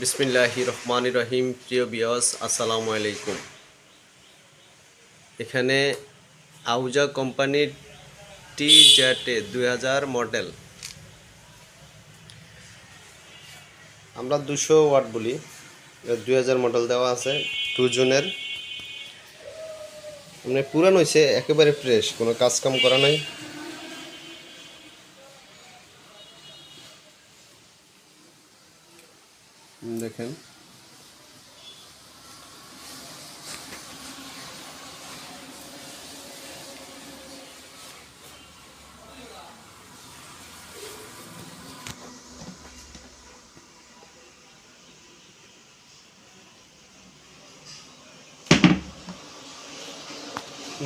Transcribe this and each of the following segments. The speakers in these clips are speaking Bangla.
বিসমিল্লাহি রহমান রহিম, প্রিয় বিয়স আসসালামু আলাইকুম। এখানে আউজা কোম্পানির টি জ্যাটে দুই হাজার মডেল। আমরা দুশো ওয়াট বলি। দুই হাজার মডেল দেওয়া আছে টু জুনের মানে পুরান হয়েছে একেবারে ফ্রেশ কোনো কাজ কাম করা নাই। দেখেন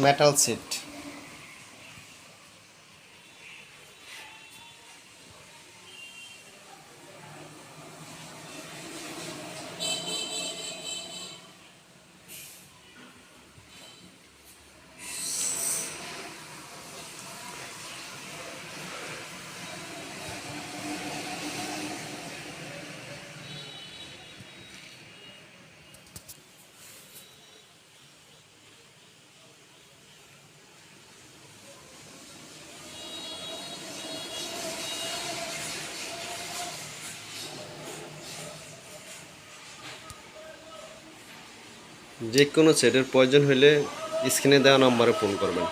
মেটাল সিট যে কোনো সেটের প্রয়োজন হলে স্ক্রিনে দেওয়া নম্বরে ফোন করবেন।